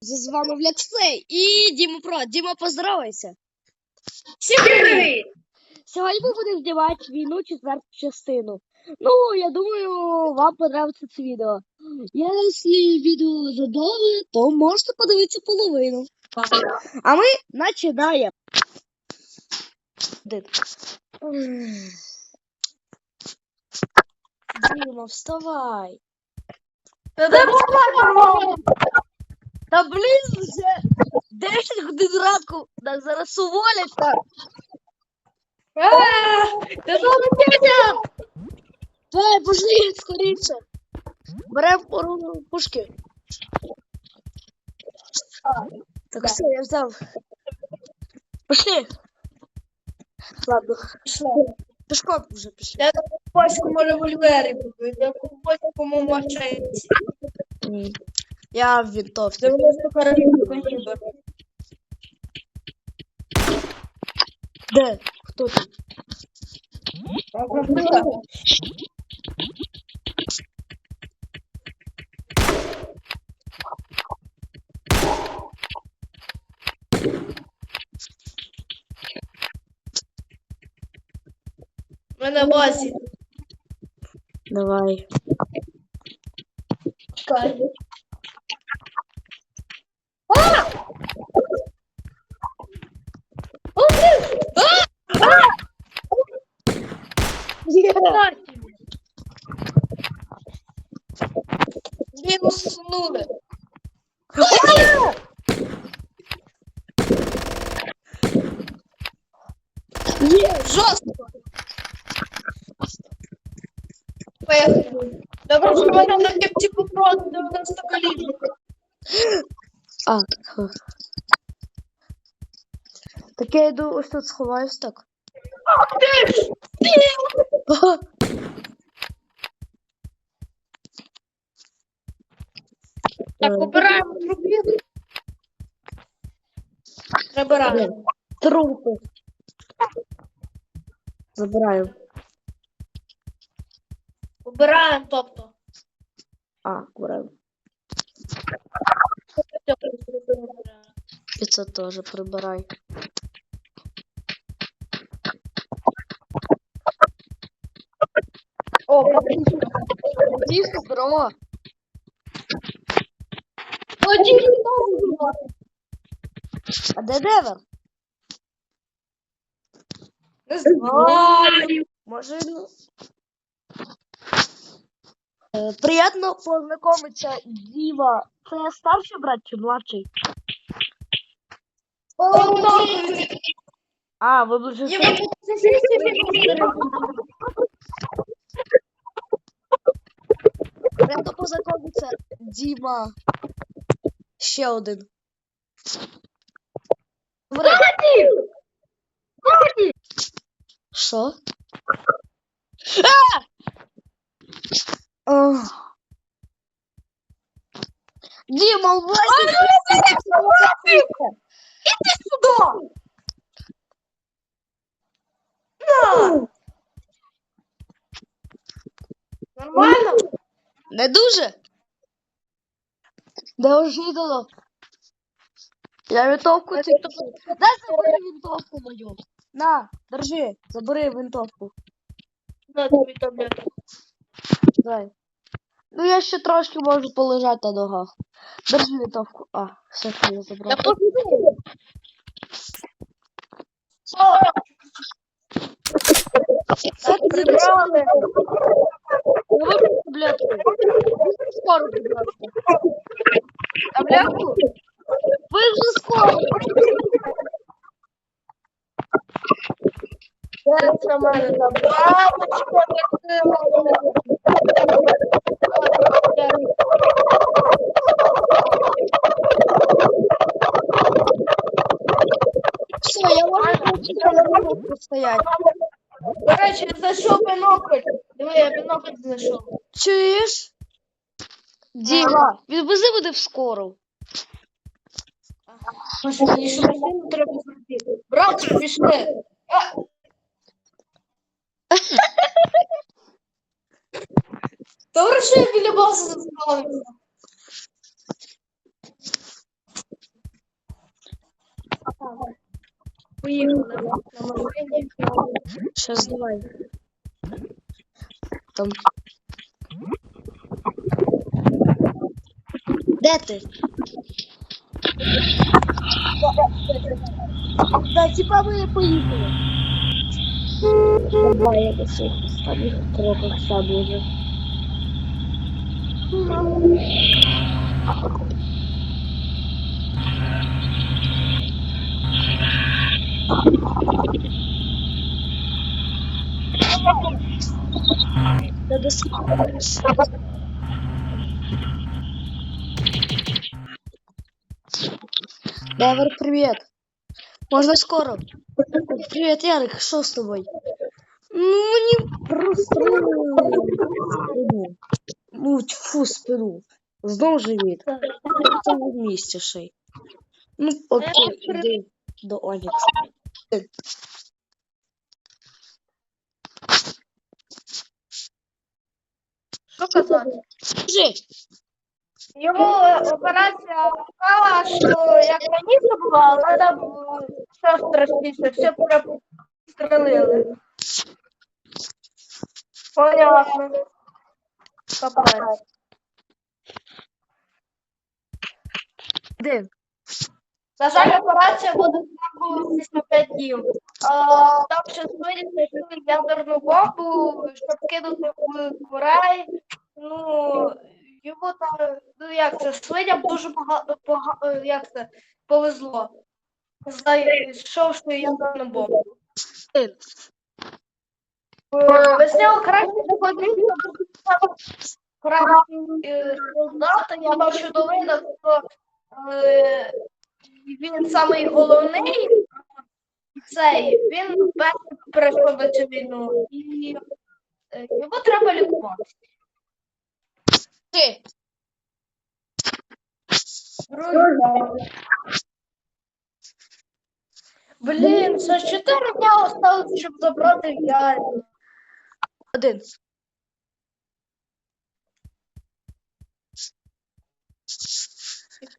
З вами Вляксей і Діма Про. Діма, поздоровайся. Всім привіт! Сьогодні ми будемо знімати війну четверту частину. Ну, я думаю, вам подобається це відео. Якщо відео задовге, то можете подивитися половину. А ми починаємо. Один. Діма, вставай. Та де була Та блін, вже 10 годин ранку. Нас зараз уволять так. Та що ви п'ятя? Пошли скоріше. Берем пору пушки. Так, все, я взяв. Пошли. Ладно, пішком вже пішли. Я на польському револьвері купив, я в польському машинці. Я в вінтовці. 90 карабінів. Де? Хто там? Ми на базі. Давай. Чекай. Мінуснули. Є! Жорстко. Поїхали. Добре, що мене на кепці попроти 90 калібр. А. Так я йду ось тут сховаюсь так. Ти ж! Так, Е, обираємо трубів. Прибираємо. Трупи. Забираю. Обираємо, тобто. А, забираю. І це теж прибирай. О, Тихо, бро. один А де Девер? Не знаю. Може, ну. Е, Приємно познайомитися, Діва. Це старший брат чи младший? А, ви вже Я старший. Приємно познайомитися, Діма. Ще один. Добре. Що? А! Ох. Діма, влазь! Іди сюди! На! Нормально? Не дуже? Де ожидало? Я винтовку ці Дай забери винтовку мою. На, держи, забери винтовку. На тобі таблетку. Дай. Ну я ще трошки можу полежати на ногах. Держи винтовку. А, все, я Я забрав. подумаю. Забрали. Забери таблетку. Скоро, ласка. Таблетку? Ви вже скоро. Це в мене таблеточка. Я можу тут стояти. До речі, я знайшов бінокль. Диви, я бінокль знайшов. Чуєш? Діма, відвези мене в скору. Може, мені ще машину треба зробити. Братчик, пішли. А! Добре, що я біля бази заставився. Поїхали на машині. Щас давай. Там. Де ти? Да, типа ми поїхали. Давай я до цих останніх кроках сяду вже. Да до Девер, привет. Можно скоро? Привет, Ярик, что с тобой? Ну, мені просто спину. Ну, тьфу, спину. Знов живіт. Це в місті ще й. Ну, окей, іди до Онікса. Що казати? Скажи, Йому операція сказала, що як раніше було, але там все страшніше, все перестрелили. Понятно. Капець. де? На жаль, операція буде знову після 5 днів. А, там свині знайшли ядерну бомбу, щоб кинути в Кореї. Ну, йому там, ну як це, свиням дуже багато, бага- е, як це, повезло. Знайшовши ядерну бомбу. Е, нього краще доходити краще солдата. Я бачу новинах, що е, він самий головний. Цей він перший пройшов цю війну і е, його треба лікувати. Ти. Блін, це чотири дня осталось, щоб забрати яйця. Один.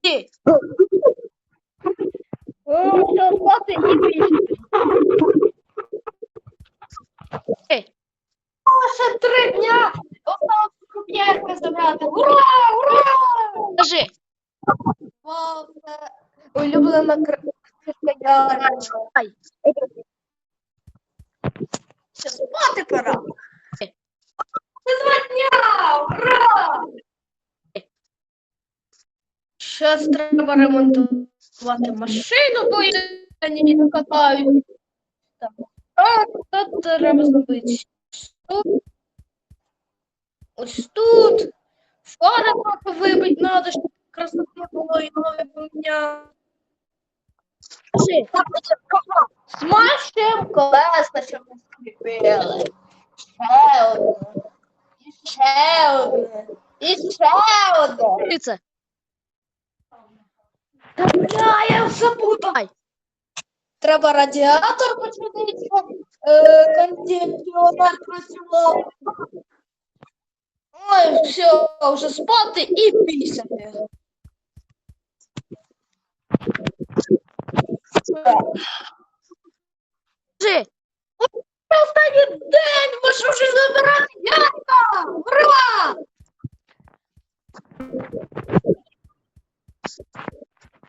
Ти. Все спати і бігти. Лише три дня осталось щоб забрати. Ура! Ура! Скажи. Вау, це улюблена кр- кришка Ярика. Все, спати пора. Це два дня! Ура! Щас треба ремонтувати машину, бо я не катаю. Так, так, тут треба зробити. Тут. Ось тут. Фара трохи вибити треба, щоб красоти було і нове поміняти. Скажи. Колеса, щоб не скрипели. Ще одне. І ще одне. І ще одне. Та бля, я забуду. Ай. Треба радіатор починити, щоб е, кондиціонер працював. Ой, все, вже спати і пісяти. Скажи. Це останній день, можу вже забирати яйця! Ура!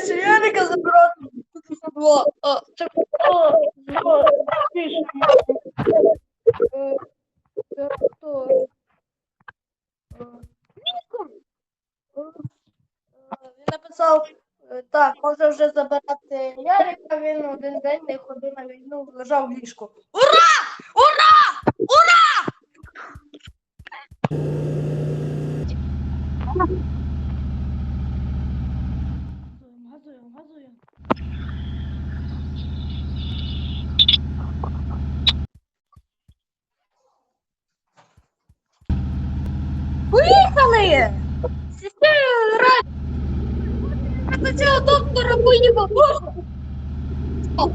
Сіряника забрати. Е, е, Він написав, е, так, може вже забирати Ярика, він один день не ходив на війну, лежав в ліжку. Ура! Ура! Ура! коли? Це цього доктора поїмо.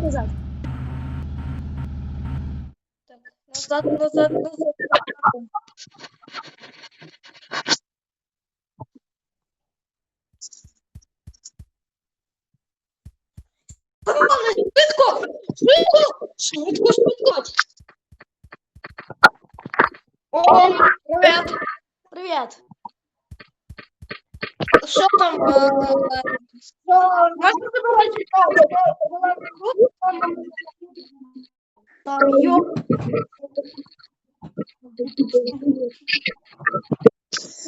Назад. Так, назад, назад, назад. Швидко! Швидко! Швидко, швидко! О, привет! Привет! Що там? е, що, Можна забирати? Так, йоп.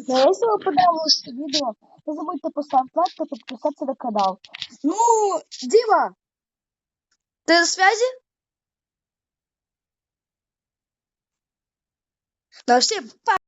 Ну, якщо вам понравилось це відео, не забудьте поставити лайк та підписатися на канал. Ну, Діма, ти на связі? Ну, всім па!